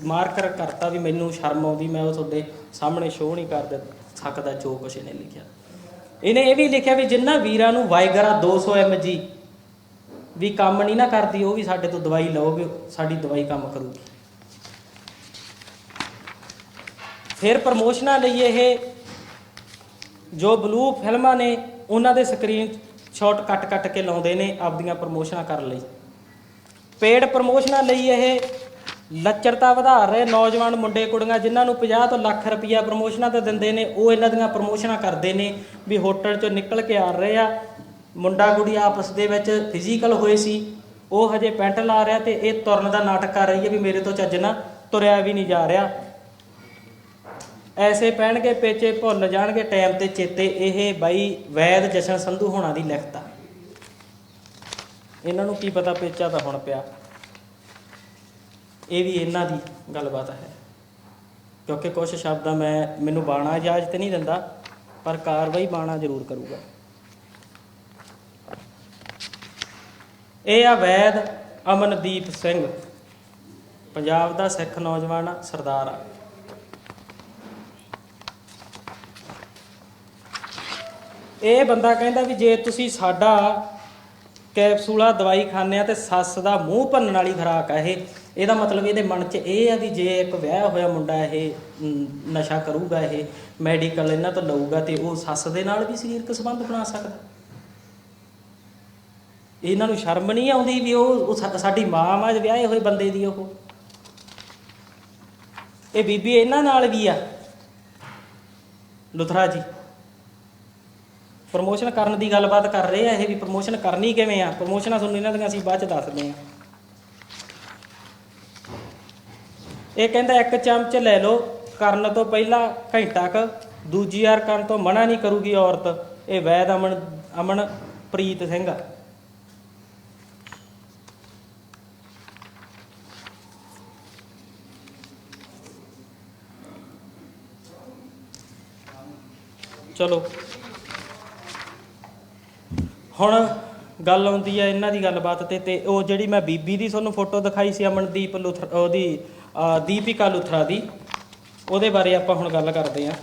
ਮਾਰਕਰ ਕਰਤਾ ਵੀ ਮੈਨੂੰ ਸ਼ਰਮ ਆਉਂਦੀ, ਮੈਂ ਉਹ ਤੁਹਾਡੇ ਸਾਹਮਣੇ ਸ਼ੋਅ ਨਹੀਂ ਕਰ ਸਕਦਾ ਜੋ ਕੁਛ ਇਹਨੇ ਲਿਖਿਆ। ਇਹਨੇ ਇਹ ਵੀ ਲਿਖਿਆ ਵੀ ਜਿੰਨਾ ਵੀਰਾਂ ਨੂੰ ਵਾਈਗਰਾ 200 mg ਵੀ ਕੰਮ ਨਹੀਂ ਨਾ ਕਰਦੀ, ਉਹ ਵੀ ਸਾਡੇ ਤੋਂ ਦਵਾਈ ਲਓਗੇ, ਸਾਡੀ ਦਵਾਈ ਕੰਮ ਕਰੂਗੀ। ਫਿਰ ਪ੍ਰਮੋਸ਼ਨਾਂ ਲਈ ਇਹ ਜੋ ਬਲੂ ਫਿਲਮਾਂ ਨੇ, ਉਹਨਾਂ ਦੇ ਸਕਰੀਨ ਸ਼ਾਟ ਕੱਟ ਕੱਟ ਕੇ ਲਾਉਂਦੇ ਨੇ, ਆਪਦੀਆਂ ਪ੍ਰਮੋਸ਼ਨਾਂ ਕਰਨ ਲਈ। ਪੇਡ ਪ੍ਰਮੋਸ਼ਨਾਂ ਲਈ ਇਹ ਲੱਚਰਤਾ ਵਧਾ ਰਹੇ ਨੌਜਵਾਨ ਮੁੰਡੇ ਕੁੜੀਆਂ ਜਿਨ੍ਹਾਂ ਨੂੰ 50 ਤੋਂ ਲੱਖ ਰੁਪਈਆ ਪ੍ਰਮੋਸ਼ਨਾਂ ਤੇ ਦਿੰਦੇ ਨੇ, ਉਹ ਇਹਨਾਂ ਦੀਆਂ ਪ੍ਰਮੋਸ਼ਨਾਂ ਕਰਦੇ ਨੇ ਵੀ ਹੋਟਲ ਚੋਂ ਨਿਕਲ ਕੇ ਆ ਰਹੇ ਆ। ਮੁੰਡਾ ਕੁੜੀ ਆਪਸ ਦੇ ਵਿੱਚ ਫਿਜ਼ੀਕਲ ਹੋਏ ਸੀ, ਉਹ ਹਜੇ ਪੈਂਟ ਲਾ ਰਿਹਾ ਤੇ ਇਹ ਤੁਰਨ ਦਾ ਨਾਟਕ ਕਰ ਰਹੀ ਹੈ ਵੀ ਮੇਰੇ ਤੋਂ ਚੱਜ ਨਾ ਤੁਰਿਆ ਵੀ ਨਹੀਂ ਜਾ ਰਿਹਾ। ਐਸੇ ਪਹਿਣਗੇ ਪੇਚੇ ਭੁੱਲ ਜਾਣਗੇ ਟਾਈਮ ਤੇ ਚੇਤੇ, ਇਹ ਬਾਈ ਵੈਦ ਜਸ਼ਨ ਸੰਧੂ ਹੋਣਾ ਦੀ ਲਿਖਤ ਆ। ਇਹਨਾਂ ਨੂੰ ਕੀ ਪਤਾ ਪੇਚਾ ਤਾਂ ਹੁਣ ਪਿਆ। ਇਹ ਵੀ ਇਹਨਾਂ ਦੀ ਗੱਲਬਾਤ ਹੈ। ਕਿਉਂਕਿ ਕੁਝ ਸ਼ਬਦਾਂ ਮੈਂ ਮੈਨੂੰ ਬਾਣਾ ਇਜਾਜ਼ਤ ਨਹੀਂ ਦਿੰਦਾ ਪਰ ਕਾਰਵਾਈ ਬਾਣਾ ਜ਼ਰੂਰ ਕਰੂਗਾ। ਇਹ ਆ ਵੈਦ ਅਮਨਦੀਪ ਸਿੰਘ ਪੰਜਾਬ ਦਾ ਸਿੱਖ ਨੌਜਵਾਨ ਆ, ਸਰਦਾਰ ਆ। ਇਹ ਬੰਦਾ ਕਹਿੰਦਾ ਵੀ ਜੇ ਤੁਸੀਂ ਸਾਡਾ ਕੈਪਸੂਲਾ ਦਵਾਈ ਖਾਂਦੇ ਆ ਤੇ ਸੱਸ ਦਾ ਮੂੰਹ ਭੰਨਣ ਵਾਲੀ ਖੁਰਾਕ ਆ ਇਹ ਇਹਦਾ ਮਤਲਬ ਇਹਦੇ ਮਨ 'ਚ ਇਹ ਆ ਵੀ ਜੇ ਇੱਕ ਵਿਆਹ ਹੋਇਆ ਮੁੰਡਾ ਇਹ ਨਸ਼ਾ ਕਰੂਗਾ ਇਹ ਮੈਡੀਕਲ ਇਹਨਾਂ ਤੋਂ ਲਊਗਾ ਤੇ ਉਹ ਸੱਸ ਦੇ ਨਾਲ ਵੀ ਸਰੀਰਕ ਸੰਬੰਧ ਬਣਾ ਸਕਦਾ। ਇਹਨਾਂ ਨੂੰ ਸ਼ਰਮ ਨਹੀਂ ਆਉਂਦੀ ਵੀ ਉਹ ਸਾਡੀ ਮਾਂ ਮਾਂ ਵਿਆਹੇ ਹੋਏ ਬੰਦੇ ਦੀ ਉਹ। ਇਹ ਬੀਬੀ ਇਹਨਾਂ ਨਾਲ ਵੀ ਆ। ਲੁਥਰਾ ਜੀ। ਪ੍ਰਮੋਸ਼ਨ ਕਰਨ ਦੀ ਗੱਲਬਾਤ ਕਰ ਰਹੇ ਆ ਇਹ ਵੀ ਪ੍ਰਮੋਸ਼ਨ ਕਰਨੀ ਕਿਵੇਂ ਆ? ਪ੍ਰਮੋਸ਼ਨਾਂ ਤੁਹਾਨੂੰ ਇਹਨਾਂ ਦੀਆਂ ਅਸੀਂ ਬਾਅਦ ਚ ਦੱਸਦੇ ਆ। ਇਹ ਕਹਿੰਦਾ, ਇੱਕ ਚਮਚ ਲੈ ਲਓ, ਕਰਨ ਤੋਂ ਪਹਿਲਾਂ ਘੰਟਾ ਕ, ਦੂਜੀ ਵਾਰ ਕਰਨ ਤੋਂ ਮਨਾ ਨਹੀਂ ਕਰੂਗੀ ਔਰਤ। ਇਹ ਵੈਦ ਅਮਨ ਅਮਨ ਪ੍ਰੀਤ ਸਿੰਘ ਚਲੋ। ਹੁਣ ਗੱਲ ਆਉਂਦੀ ਹੈ ਇਹਨਾਂ ਦੀ ਗੱਲਬਾਤ ਤੇ ਤੇ ਉਹ ਜਿਹੜੀ ਮੈਂ ਬੀਬੀ ਦੀ ਤੁਹਾਨੂੰ ਫੋਟੋ ਦਿਖਾਈ ਸੀ, ਅਮਨਦੀਪ ਲੁਥਰਾ ਉਹਦੀ ਦੀਪਿਕਾ ਲੁਥਰਾ ਦੀ ਉਹਦੇ ਬਾਰੇ ਆਪਾਂ ਹੁਣ ਗੱਲ ਕਰਦੇ ਹਾਂ।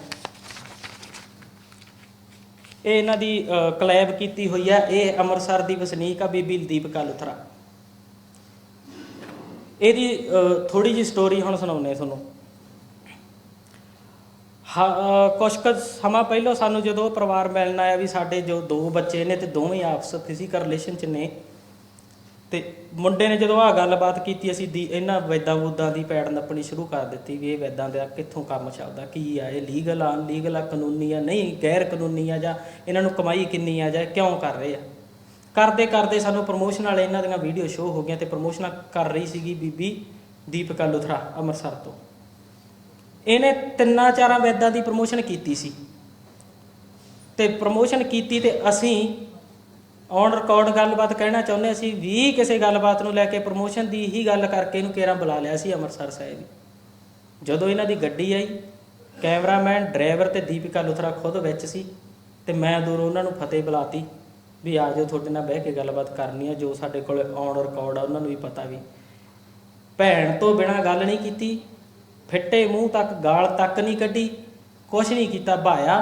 ਇਹ ਇਹਨਾਂ ਦੀ ਕਲੈਬ ਕੀਤੀ ਹੋਈ ਹੈ। ਇਹ ਅੰਮ੍ਰਿਤਸਰ ਦੀ ਵਸਨੀਕ ਆ, ਬੀਬੀ ਦੀਪਿਕਾ ਲੁਥਰਾ। ਇਹਦੀ ਥੋੜੀ ਜੀ ਸਟੋਰੀ ਹੁਣ ਸੁਣਾਉਂਦੇ ਤੁਹਾਨੂੰ। ਹਾਂ ਕੁਛ ਕੁ ਸਮਾਂ ਪਹਿਲਾਂ ਸਾਨੂੰ ਜਦੋਂ ਪਰਿਵਾਰ ਮਿਲਣ ਆਇਆ ਵੀ ਸਾਡੇ ਜੋ ਦੋ ਬੱਚੇ ਨੇ ਤੇ ਦੋਵੇਂ ਆਪਸ ਫਿਜ਼ੀਕਲ ਰਿਲੇਸ਼ਨ ਚ ਨੇ ਤੇ ਮੁੰਡੇ ਨੇ ਜਦੋਂ ਆ ਗੱਲਬਾਤ ਕੀਤੀ, ਅਸੀਂ ਦੀ ਇਹਨਾਂ ਵੈਦਾਂ ਵੂਦਾਂ ਦੀ ਪੈੜ ਨੱਪਣੀ ਸ਼ੁਰੂ ਕਰ ਦਿੱਤੀ ਵੀ ਇਹ ਵੈਦਾਂ ਦਾ ਕਿੱਥੋਂ ਕੰਮ ਚੱਲਦਾ, ਕੀ ਆ, ਇਹ ਲੀਗਲ ਆ ਅਨਲੀਗਲ ਆ ਕਾਨੂੰਨੀ ਆ, ਨਹੀਂ, ਗੈਰ ਕਾਨੂੰਨੀ ਆ ਜਾਂ ਇਹਨਾਂ ਨੂੰ ਕਮਾਈ ਕਿੰਨੀ ਆ ਜਾਂ ਕਿਉਂ ਕਰ ਰਹੇ ਆ। ਕਰਦੇ ਕਰਦੇ ਸਾਨੂੰ ਪ੍ਰਮੋਸ਼ਨ ਵਾਲੇ ਇਹਨਾਂ ਦੀਆਂ ਵੀਡੀਓ ਸ਼ੋਅ ਹੋ ਗਈਆਂ ਤੇ ਪ੍ਰਮੋਸ਼ਨਾਂ ਕਰ ਰਹੀ ਸੀਗੀ ਬੀਬੀ ਦੀਪਿਕਾ ਲੁਥਰਾ ਅੰਮ੍ਰਿਤਸਰ ਤੋਂ। ਇਹਨੇ ਤਿੰਨਾਂ ਚਾਰਾਂ ਵੈਦਾਂ ਦੀ ਪ੍ਰਮੋਸ਼ਨ ਕੀਤੀ ਸੀ। ਤੇ ਪ੍ਰਮੋਸ਼ਨ ਕੀਤੀ ਤੇ ਅਸੀਂ ਔਨ ਰਿਕਾਰਡ ਗੱਲਬਾਤ ਕਹਿਣਾ ਚਾਹੁੰਦੇ ਸੀ, ਵੀ ਕਿਸੇ ਗੱਲਬਾਤ ਨੂੰ ਲੈ ਕੇ ਪ੍ਰਮੋਸ਼ਨ ਦੀ ਹੀ ਗੱਲ ਕਰਕੇ ਇਹਨੂੰ ਕੇਰਾ ਬੁਲਾ ਲਿਆ ਸੀ ਅੰਮ੍ਰਿਤਸਰ ਸਾਹਿਬ। ਜਦੋਂ ਇਹਨਾਂ ਦੀ ਗੱਡੀ ਆਈ, ਕੈਮਰਾਮੈਨ, ਡਰਾਈਵਰ ਤੇ ਦੀਪਿਕਾ ਲੁਥਰਾ ਖੁਦ ਵਿੱਚ ਸੀ ਤੇ ਮੈਂ ਦੂਰੋਂ ਉਹਨਾਂ ਨੂੰ ਫਤਿਹ ਬੁਲਾਤੀ ਵੀ ਆ ਜਾਓ, ਤੁਹਾਡੇ ਨਾਲ ਬਹਿ ਕੇ ਗੱਲਬਾਤ ਕਰਨੀ ਆ, ਜੋ ਸਾਡੇ ਕੋਲ ਔਨ ਰਿਕਾਰਡ ਆ, ਉਹਨਾਂ ਨੂੰ ਵੀ ਪਤਾ ਵੀ। ਭੈਣ ਤੋਂ ਬਿਨਾ ਗੱਲ ਨਹੀਂ ਕੀਤੀ, ਫਿੱਟੇ ਮੂੰਹ ਤੱਕ, ਗਾਲ ਤੱਕ ਨਹੀਂ ਕੱਢੀ, ਕੁਛ ਨਹੀਂ ਕੀਤਾ, ਭਾਇਆ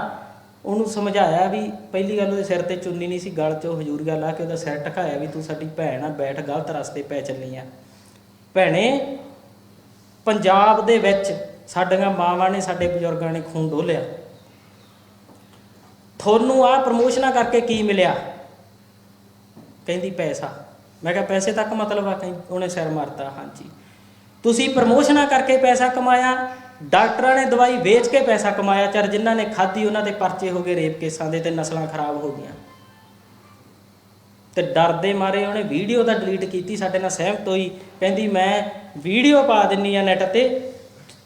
ਉਹਨੂੰ ਸਮਝਾਇਆ ਵੀ ਪਹਿਲੀ ਗੱਲ ਉਹਦੇ ਸਿਰ ਤੇ ਚੁੰਨੀ ਨਹੀਂ ਸੀ, ਗਲ 'ਚ ਉਹ ਹਜੂਰੀਆ ਲਾ ਕੇ ਉਹਦਾ ਸਿਰ ਟਕਾਇਆ ਵੀ ਤੂੰ ਸਾਡੀ ਭੈਣ ਆ, ਬੈਠ, ਗਲਤ ਰਸਤੇ ਪੈ ਚੱਲੀ ਆ। ਭੈਣੇ, ਪੰਜਾਬ ਦੇ ਵਿੱਚ ਸਾਡੀਆਂ ਮਾਵਾਂ ਨੇ, ਸਾਡੇ ਬਜ਼ੁਰਗਾਂ ਨੇ ਖੂਨ ਡੋਲਿਆ। ਤੁਹਾਨੂੰ ਆ ਪ੍ਰਮੋਸ਼ਨਾਂ ਕਰਕੇ ਕੀ ਮਿਲਿਆ? ਕਹਿੰਦੀ ਪੈਸਾ। ਮੈਂ ਕਿਹਾ, ਪੈਸੇ ਤੱਕ ਮਤਲਬ ਆ, ਕਹਿੰਦੀ ਉਹਨੇ ਸਿਰ ਮਾਰਤਾ, ਹਾਂਜੀ। ਤੁਸੀਂ ਪ੍ਰਮੋਸ਼ਨਾਂ ਕਰਕੇ ਪੈਸਾ ਕਮਾਇਆ ਡਾਕਟਰਾਂ ਨੇ ਦਵਾਈ ਵੇਚ ਕੇ ਪੈਸਾ ਕਮਾਇਆ ਚਰ ਜਿਨ੍ਹਾਂ ਨੇ ਖਾਧੀ ਉਹਨਾਂ ਦੇ ਪਰਚੇ ਹੋ ਗਏ ਰੇਪ ਕੇਸਾਂ ਦੇ ਤੇ ਨਸਲਾਂ ਖਰਾਬ ਹੋ ਗਈਆਂ। ਤੇ ਡਰ ਦੇ ਮਾਰੇ ਉਹਨੇ ਵੀਡੀਓ ਤਾਂ ਡਿਲੀਟ ਕੀਤੀ, ਸਾਡੇ ਨਾਲ ਸਹਿਮਤ ਹੋਈ, ਕਹਿੰਦੀ ਮੈਂ ਵੀਡੀਓ ਪਾ ਦਿੰਨੀ ਆ ਨੈਟ ਤੇ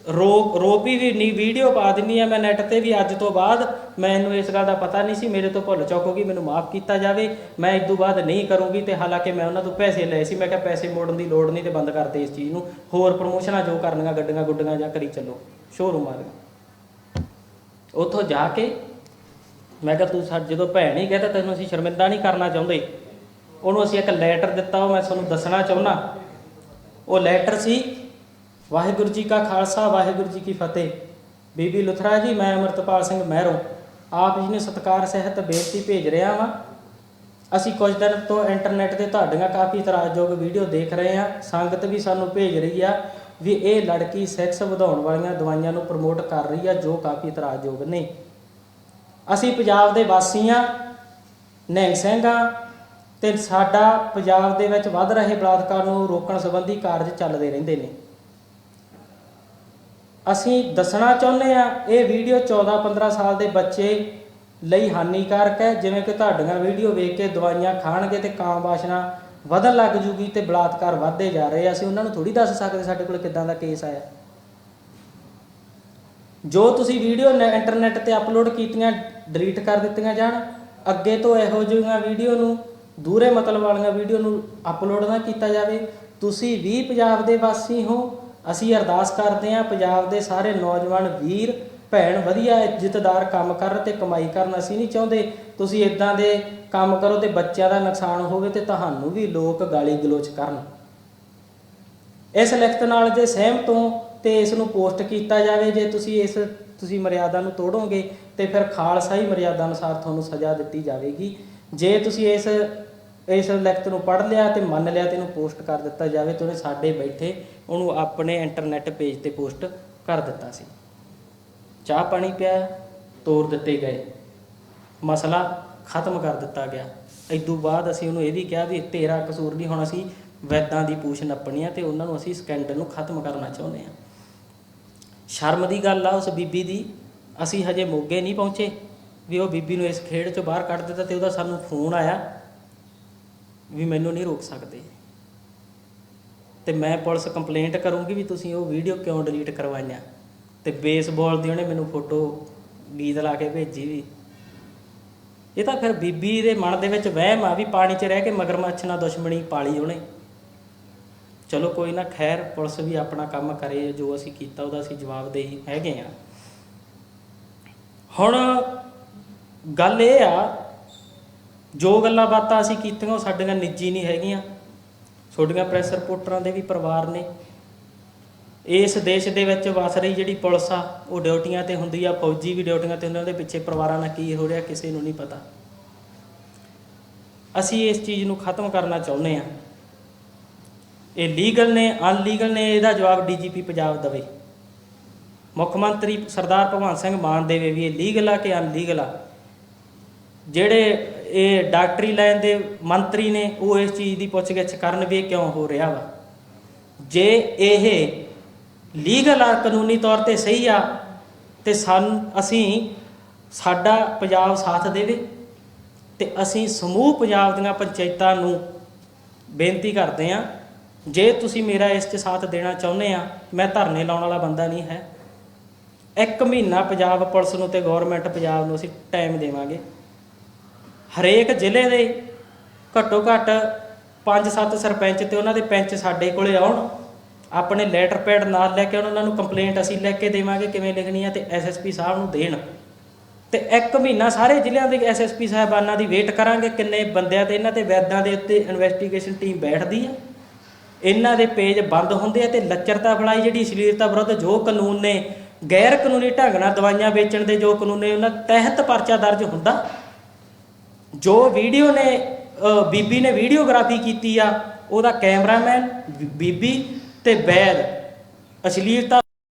ਰੋ ਰੋਪੀ ਵੀ ਨਹੀਂ ਵੀਡੀਓ ਪਾ ਦਿੰਨੀ ਆ ਮੈਂ ਨੈਟ ਤੇ ਵੀ ਅੱਜ ਤੋਂ ਬਾਅਦ। ਮੈਨੂੰ ਇਸ ਗੱਲ ਦਾ ਪਤਾ ਨਹੀਂ ਸੀ, ਮੇਰੇ ਤੋਂ ਭੁੱਲ ਚੁੱਕ ਹੋ ਗਈ ਮੈਨੂੰ ਮਾਫ ਕੀਤਾ ਜਾਵੇ। ਮੈਂ ਇਸ ਤੋਂ ਬਾਅਦ ਨਹੀਂ ਕਰੂੰਗੀ ਤੇ ਹਾਲਾਂਕਿ ਮੈਂ ਉਹਨਾਂ ਤੋਂ ਪੈਸੇ ਲਏ ਸੀ, ਮੈਂ ਕਿਹਾ ਪੈਸੇ ਮੋੜਨ ਦੀ ਲੋੜ ਨਹੀਂ ਤੇ ਬੰਦ ਕਰਦੇ ਇਸ ਚੀਜ਼ ਨੂੰ। ਹੋਰ ਪ੍ਰਮੋਸ਼ਨਾਂ ਜੋ ਕਰਨੀਆਂ, ਗੱਡੀਆਂ ਗੁੱਡੀਆਂ ਜਾਂ ਕਰੀ ਚੱਲੋ ਸ਼ੋਰੂਮ ਆ ਗਿਆ ਉੱਥੋਂ ਜਾ ਕੇ ਮੈਂ ਕਿਹਾ ਤੂੰ ਸਾ, ਜਦੋਂ ਭੈਣ ਹੀ ਕਹਿੰਦਾ ਤੈਨੂੰ ਅਸੀਂ ਸ਼ਰਮਿੰਦਾ ਨਹੀਂ ਕਰਨਾ ਚਾਹੁੰਦੇ, ਉਹਨੂੰ ਅਸੀਂ ਇੱਕ ਲੈਟਰ ਦਿੱਤਾ, ਉਹ ਮੈਂ ਤੁਹਾਨੂੰ ਦੱਸਣਾ ਚਾਹੁੰਦਾ ਉਹ ਲੈਟਰ ਸੀ ਵਾਹਿਗੁਰੂ ਜੀ ਕਾ ਖਾਲਸਾ, ਵਾਹਿਗੁਰੂ ਜੀ ਕੀ ਫਤਿਹ। ਬੀਬੀ ਲੁਥਰਾ ਜੀ, ਮੈਂ ਅਮਰਤਪਾਲ ਸਿੰਘ ਮਹਿਰੋਂ ਆਪ ਜੀ ਨੂੰ ਸਤਕਾਰ, ਸਹਿਤ, ਬੇਨਤੀ ਭੇਜ ਰਿਹਾ ਵਾਂ। ਅਸੀਂ ਕੁਝ ਦਿਨ ਤੋਂ ਇੰਟਰਨੈਟ ਤੇ ਤੁਹਾਡੀਆਂ ਕਾਫੀ ਇਤਰਾਜ਼ਯੋਗ ਵੀਡੀਓ ਦੇਖ ਰਹੇ ਹਾਂ। ਸੰਗਤ ਵੀ ਸਾਨੂੰ ਭੇਜ ਰਹੀ ਆ ਵੀ ਇਹ ਲੜਕੀ ਸੈਕਸ ਵਧਾਉਣ ਵਾਲੀਆਂ ਦਵਾਈਆਂ ਨੂੰ ਪ੍ਰਮੋਟ ਕਰ ਰਹੀ ਆ, ਜੋ ਕਾਫੀ ਇਤਰਾਜ਼ਯੋਗ ਨੇ। ਅਸੀਂ ਪੰਜਾਬ ਦੇ ਵਾਸੀ ਹਾਂ ਨਿਹੰਗ ਸਿੰਘ ਹਾਂ ਤੇ ਸਾਡਾ ਪੰਜਾਬ ਦੇ ਵਿੱਚ ਵੱਧ ਰਹੇ ਬਲਾਤਕਾਰ ਨੂੰ ਰੋਕਣ ਸੰਬੰਧੀ ਕਾਰਜ ਚੱਲਦੇ ਰਹਿੰਦੇ ਨੇ। ਅਸੀਂ ਦੱਸਣਾ ਚਾਹੁੰਦੇ ਆ ਇਹ ਵੀਡੀਓ 14-15 ਸਾਲ ਦੇ ਬੱਚੇ ਲਈ ਹਾਨੀਕਾਰਕ ਹੈ। ਜਿਵੇਂ ਕਿ ਤੁਹਾਡੀਆਂ ਵੀਡੀਓ ਵੇਖ ਕੇ ਦਵਾਈਆਂ ਖਾਣਗੇ ਤੇ ਕਾਮ ਵਾਸ਼ਨਾ ਵਧਣ ਲੱਗ ਜੂਗੀ ਤੇ ਬਲਾਤਕਾਰ ਵੱਧਦੇ ਜਾ ਰਹੇ ਆ। ਅਸੀਂ ਉਹਨਾਂ ਨੂੰ ਥੋੜੀ ਦੱਸ ਸਕਦੇ ਸਾਡੇ ਕੋਲ ਕਿੱਦਾਂ ਦਾ ਕੇਸ ਆਇਆ। ਜੋ ਤੁਸੀਂ ਵੀਡੀਓ ਇੰਟਰਨੈਟ ਤੇ ਅਪਲੋਡ ਕੀਤੀਆਂ ਡਿਲੀਟ ਕਰ ਦਿੱਤੀਆਂ ਜਾਣ, ਅੱਗੇ ਤੋਂ ਇਹੋ ਜਿਹੀਆਂ ਵੀਡੀਓ ਨੂੰ, ਦੂਰੇ ਮਤਲਬ ਵਾਲੀਆਂ ਵੀਡੀਓ ਨੂੰ ਅਪਲੋਡ ਨਾ ਕੀਤਾ ਜਾਵੇ। ਤੁਸੀਂ ਵੀ ਪੰਜਾਬ ਦੇ ਵਾਸੀ ਹੋ ਅਸੀਂ ਅਰਦਾਸ ਕਰਦੇ ਹਾਂ, ਪੰਜਾਬ ਦੇ ਸਾਰੇ ਨੌਜਵਾਨ ਵੀਰ, ਭੈਣ ਵਧੀਆ ਇੱਜ਼ਤਦਾਰ ਕੰਮ ਕਰਨ ਤੇ ਕਮਾਈ ਕਰਨ, ਅਸੀਂ ਨਹੀਂ ਚਾਹੁੰਦੇ ਤੁਸੀਂ ਇਦਾਂ ਦੇ ਕੰਮ ਕਰੋ ਤੇ ਬੱਚਿਆਂ ਦਾ ਨੁਕਸਾਨ ਹੋਵੇ ਤੇ ਤੁਹਾਨੂੰ ਵੀ ਲੋਕ ਗਾਲੀ ਗਲੋਚ ਕਰਨ। ਇਸ ਲਿਖਤ ਨਾਲ ਜੇ ਸਹਿਮਤ ਹੋ ਤੇ ਇਸ ਨੂੰ ਪੋਸਟ ਕੀਤਾ ਜਾਵੇ, ਜੇ ਤੁਸੀਂ ਇਸ, ਤੁਸੀਂ ਮਰਿਆਦਾ ਨੂੰ ਤੋੜੋਗੇ ਤੇ ਫਿਰ ਖਾਲਸਾ ਹੀ ਮਰਿਆਦਾ ਅਨੁਸਾਰ ਤੁਹਾਨੂੰ ਸਜ਼ਾ ਦਿੱਤੀ ਜਾਵੇਗੀ। ਜੇ ਤੁਸੀਂ ਇਸ ਇਸ ਲਿਖਤ ਨੂੰ ਪੜ੍ਹ ਲਿਆ ਤੇ ਮੰਨ ਲਿਆ ਤੇ ਇਹਨੂੰ ਪੋਸਟ ਕਰ ਦਿੱਤਾ ਜਾਵੇ ਤੇ ਉਹਨੇ ਸਾਡੇ ਬੈਠੇ ਉਹਨੂੰ ਆਪਣੇ ਇੰਟਰਨੈਟ ਪੇਜ ਤੇ ਪੋਸਟ ਕਰ ਦਿੱਤਾ ਸੀ। ਚਾਹ ਪਾਣੀ ਪਿਆ, ਤੋਰ ਦਿੱਤੇ ਗਏ। ਮਸਲਾ ਖਤਮ ਕਰ ਦਿੱਤਾ ਗਿਆ। ਇਦੋਂ ਬਾਅਦ ਅਸੀਂ ਉਹਨੂੰ ਇਹ ਵੀ ਕਿਹਾ ਵੀ ਤੇਰਾ ਕਸੂਰ ਨਹੀਂ ਹੁਣ ਅਸੀਂ ਵੈਦਾਂ ਦੀ ਪੂਛ ਨੱਪਣੀ ਆ ਤੇ ਉਹਨਾਂ ਨੂੰ ਅਸੀਂ ਸਕੈਂਡਲ ਨੂੰ ਖਤਮ ਕਰਨਾ ਚਾਹੁੰਦੇ ਆ। ਸ਼ਰਮ ਦੀ ਗੱਲ ਆ ਉਸ ਬੀਬੀ ਦੀ। ਅਸੀਂ ਹਜੇ ਮੋਗੇ ਨਹੀਂ ਪਹੁੰਚੇ। ਵੀ ਉਹ ਬੀਬੀ ਨੂੰ ਇਸ ਖੇਡ ਚੋਂ ਬਾਹਰ ਕੱਢ ਦਿੱਤਾ ਤੇ ਉਹਦਾ ਸਾਨੂੰ ਫੋਨ ਆਇਆ। ਵੀ ਮੈਨੂੰ ਨਹੀਂ ਰੋਕ ਸਕਦੇ। ਤੇ ਮੈਂ ਪੁਲਿਸ ਕੰਪਲੇਂਟ ਕਰੂੰਗੀ ਵੀ ਤੁਸੀਂ ਉਹ ਵੀਡੀਓ ਕਿਉਂ ਡਿਲੀਟ ਕਰਵਾਈਆਂ? ਤੇ ਬੇਸਬਾਲ ਦੀ ਉਹਨੇ ਮੈਨੂੰ ਫੋਟੋ ਗੀਤ ਲਾ ਕੇ ਭੇਜੀ ਵੀ। ਇਹ ਤਾਂ ਫਿਰ ਬੀਬੀ ਦੇ ਮਨ ਦੇ ਵਿੱਚ ਵਹਿਮ ਆ ਵੀ ਪਾਣੀ 'ਚ ਰਹਿ ਕੇ ਮਗਰਮੱਛ ਨਾਲ ਦੁਸ਼ਮਣੀ ਪਾਲੀ ਉਹਨੇ। ਚਲੋ ਕੋਈ ਨਾ, ਖੈਰ ਪੁਲਿਸ ਵੀ ਆਪਣਾ ਕੰਮ ਕਰੇ, ਜੋ ਅਸੀਂ ਕੀਤਾ ਉਹਦਾ ਅਸੀਂ ਜਵਾਬਦੇਹੀ ਹੈਗੇ ਆ। ਹੁਣ ਗੱਲ ਇਹ ਆ ਜੋ ਗੱਲਾਂ ਬਾਤਾਂ ਅਸੀਂ ਕੀਤੀਆਂ ਉਹ ਸਾਡੀਆਂ ਨਿੱਜੀ ਨਹੀਂ ਹੈਗੀਆਂ। ਤੁਹਾਡੀਆਂ ਪ੍ਰੈਸ ਰਿਪੋਰਟਰਾਂ ਦੇ ਵੀ ਪਰਿਵਾਰ ਨੇ। ਇਸ ਦੇਸ਼ ਦੇ ਵਿੱਚ ਵਸ ਰਹੀ ਜਿਹੜੀ ਪੁਲਿਸ ਆ, ਉਹ ਡਿਊਟੀਆਂ ਤੇ ਹੁੰਦੀ ਆ, ਫੌਜੀ ਵੀ ਡਿਊਟੀਆਂ ਤੇ ਹੁੰਦੇ ਉਹਦੇ ਪਿੱਛੇ ਪਰਿਵਾਰਾਂ ਨਾਲ ਕੀ ਹੋ ਰਿਹਾ ਕਿਸੇ ਨੂੰ ਨਹੀਂ ਪਤਾ। ਅਸੀਂ ਇਸ ਚੀਜ਼ ਨੂੰ ਖਤਮ ਕਰਨਾ ਚਾਹੁੰਦੇ ਆ। ਇਹ ਲੀਗਲ ਨੇ ਅਨਲੀਗਲ ਨੇ, ਇਹਦਾ ਜਵਾਬ ਡੀਜੀਪੀ ਪੰਜਾਬ ਦਵੇ। ਮੁੱਖ ਮੰਤਰੀ ਸਰਦਾਰ ਭਗਵੰਤ ਸਿੰਘ ਮਾਨ ਦੇਵੇ ਵੀ ਇਹ ਲੀਗਲ ਆ ਕਿ ਅਨਲੀਗਲ ਆ। ਜਿਹੜੇ ਇਹ ਡਾਕਟਰੀ ਲਾਈਨ ਦੇ ਮੰਤਰੀ ਨੇ ਉਹ ਇਸ ਚੀਜ਼ ਦੀ ਪੁੱਛਗਿੱਛ ਕਰਨ ਵੀ ਕਿਉਂ ਹੋ ਰਿਹਾ ਵਾ? ਜੇ ਇਹ ਲੀਗਲ ਆ, ਕਾਨੂੰਨੀ ਤੌਰ ਤੇ ਸਹੀ ਆ, ਤੇ ਸਾਨੂੰ, ਅਸੀਂ ਸਾਡਾ ਪੰਜਾਬ ਸਾਥ ਦੇਵੇ, ਤੇ ਅਸੀਂ ਸਮੂਹ ਪੰਜਾਬ ਦੀਆਂ ਪੰਚਾਇਤਾਂ ਨੂੰ ਬੇਨਤੀ ਕਰਦੇ ਆ ਜੇ ਤੁਸੀਂ ਮੇਰਾ ਇਸ 'ਚ ਸਾਥ ਦੇਣਾ ਚਾਹੁੰਦੇ ਆ, ਮੈਂ ਧਰਨੇ ਲਾਉਣ ਵਾਲਾ ਬੰਦਾ ਨਹੀਂ ਹੈ। ਇੱਕ ਮਹੀਨਾ ਪੰਜਾਬ ਪੁਲਿਸ ਨੂੰ ਤੇ ਗਵਰਨਮੈਂਟ ਪੰਜਾਬ ਨੂੰ ਅਸੀਂ ਟਾਈਮ ਦੇਵਾਂਗੇ। ਹਰੇਕ ਜ਼ਿਲ੍ਹੇ ਦੇ ਘੱਟੋ ਘੱਟ 5-7 ਸਰਪੰਚ ਤੇ ਉਹਨਾਂ ਦੇ ਪੈਂਚ ਸਾਡੇ ਕੋਲੇ ਆਉਣ। ਆਪਣੇ ਲੈਟਰ ਪੈਡ ਨਾਲ ਲੈ ਕੇ ਆਉਣ, ਉਹਨਾਂ ਨੂੰ ਕੰਪਲੇਂਟ ਅਸੀਂ ਲੈ ਕੇ ਦੇਵਾਂਗੇ ਕਿਵੇਂ ਲਿਖਣੀ ਆ ਤੇ ਐਸਐਸਪੀ ਸਾਹਿਬ ਨੂੰ ਦੇਣ। ਤੇ ਇੱਕ ਮਹੀਨਾ ਸਾਰੇ ਜ਼ਿਲ੍ਹਿਆਂ ਦੇ ਐਸਐਸਪੀ ਸਾਹਿਬਾਨਾਂ ਦੀ ਵੇਟ ਕਰਾਂਗੇ ਕਿੰਨੇ ਬੰਦਿਆਂ ਤੇ ਇਹਨਾਂ ਤੇ ਵੈਦਾਂ ਦੇ ਉੱਤੇ ਇਨਵੈਸਟੀਗੇਸ਼ਨ ਟੀਮ ਬੈਠਦੀ ਆ। ਇਹਨਾਂ ਦੇ ਪੇਜ ਬੰਦ ਹੁੰਦੇ ਆ ਤੇ ਲੱਚਰਤਾ ਫਲਾਈ ਜਿਹੜੀ ਸਰੀਰਤਾ ਵਿਰੁੱਧ ਜੋ ਕਾਨੂੰਨ ਨੇ ਗੈਰ ਕਾਨੂੰਨੀ ਢੰਗ ਨਾਲ ਦਵਾਈਆਂ ਵੇਚਣ ਦੇ ਜੋ ਕਾਨੂੰਨ ਨੇ ਉਹਨਾਂ ਤਹਿਤ ਪਰਚਾ ਦਰਜ ਹੁੰਦਾ। ਜੋ ਵੀਡੀਓ ਨੇ ਬੀਬੀ ਨੇ ਵੀਡੀਓਗ੍ਰਾਫੀ ਕੀਤੀ ਆ ਉਹਦਾ ਕੈਮਰਾਮੈਨ ਬੀਬੀ ਤੇ ਵੈਦ ਅਸ਼ਲੀਲਤਾ